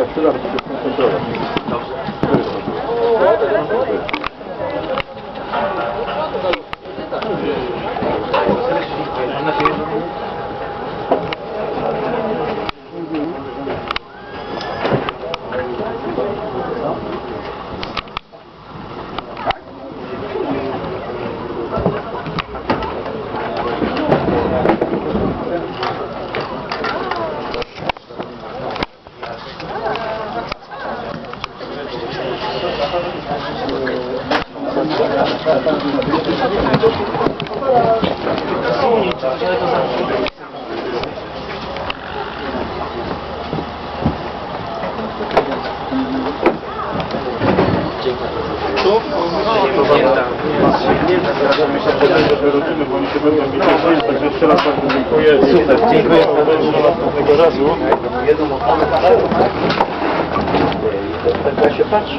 capturado, porque foi controlado. Não, não, não. Wyrzucimy, bo oni się będą mieli także jeszcze raz bardzo dziękuję. Super, dziękuję. Do następnego razu. Tak się patrzy.